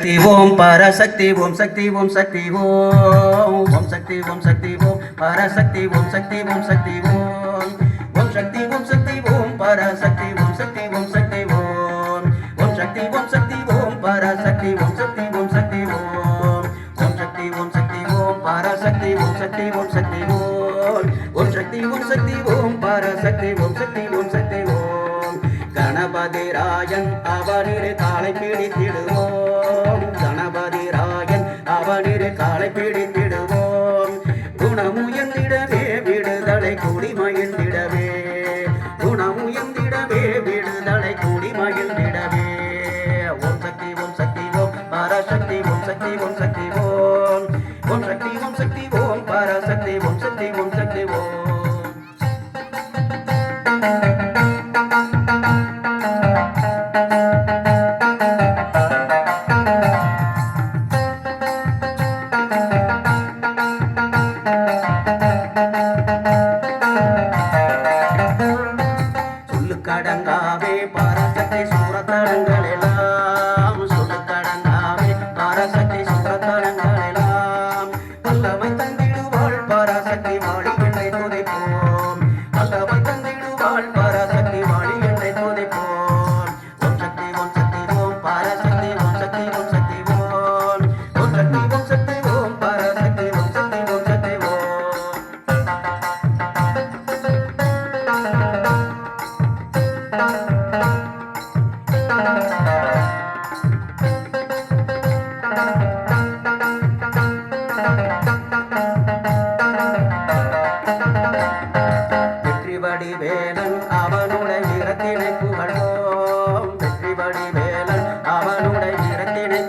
சக்தி ஓம் பரசக்தி ஓம் சக்தி ஓம் சக்தி ஓம் ஓம் சக்தி ஓம் சக்தி ஓம் பரசக்தி ஓம் சக்தி ஓம் சக்தி ஓம் ஓம் சக்தி ஓம் சக்தி ஓம் பரசக்தி ஓம் சக்தி ஓம் சக்தி ஓம் ஓம் சக்தி ஓம் சக்தி ஓம் பரசக்தி ஓம் சக்தி ஓம் சக்தி ஓம் ஓம் சக்தி ஓம் சக்தி ஓம் பரசக்தி ஓம் சக்தி ஓம் சக்தி ஓம் ஓம் சக்தி ஓம் சக்தி ஓம் பரசக்தி ஓம் சக்தி ஓம் சக்தி ஓம் கணபதி ராஜன் அவனிரு காலை பிடித்திடுவோம். காலை பிடித்திடுவோம். குணமுயர்ந்திடவே விடுதலை கூடி மகிழ்ந்திடவே. குணமுயர்ந்திடவே விடுதலை கூடி மகிழ்ந்திடவே. ஓம் சக்தி ஓம் சக்தி ஓம் பரசக்தி ஓம் சக்தி ஓம் சக்தி ஓம். ஓம் சக்தி ஓம் சக்தி ஓம் பரசக்தி ஓம் சக்தி ஓம் சக்தி ஓம். Thank you. எல்லாம் சொல்லுக்கடங்காவே பரசக்தி சூரத்தடங்கள் எல்லாம். வல்லமை தந்திடுவாள் பராசக்தி மாடி பிள்ளை துதைப்போம். வெற்றி வடிவேலன் அவனுடைய வீரத்தினை புகழோம் வெற்றி வடிவேலன் அவனுடைய வீரத்தினை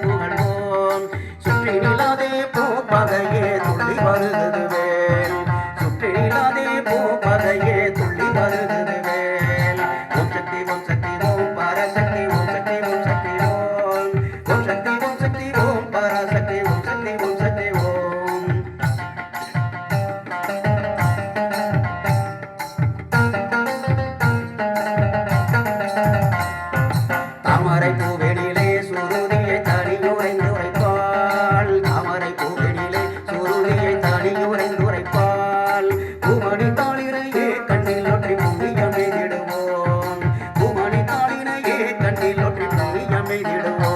சுருதியை தனியுரைந்து உரைப்பாள் பூமணி தாளினையே கண்ணில் ஒற்றி பொங்கி அமைதிடுவோம் பூமணி தாளினையே கண்ணில் ஒற்றி பொங்கி அமைதிடுவோம்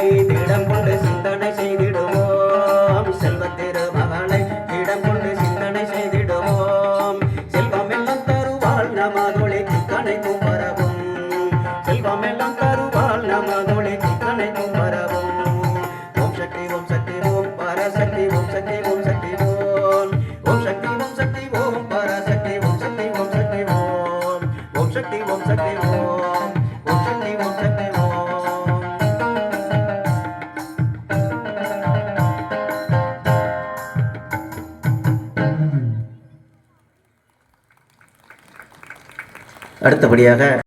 மகளை திடம் கொண்டு சிந்தனை செய்திடுவோம் செல்வ திருமகளை திடம் கொண்டு சிந்தனை செய்திடுவோம் செல்வம் எல்லாம் தருவாள் நமதொழி திக்கனை தும்பரவும் செல்வம் எல்லாம் தருவாள் நமதொழி திக்கனை தும்பரவும் ஓம் சக்தி ஓம் சக்தி ஓம் பரசக்தி ஓம் சக்தி ஓம் சக்தி ஓம் ஓம் சக்தி ஓம் சக்தி ஓம் பரசக்தி ஓம் சக்தி ஓம் சக்தி ஓம் ஓம் சக்தி ஓம் சக்தி ஓம் அடுத்தபடியாக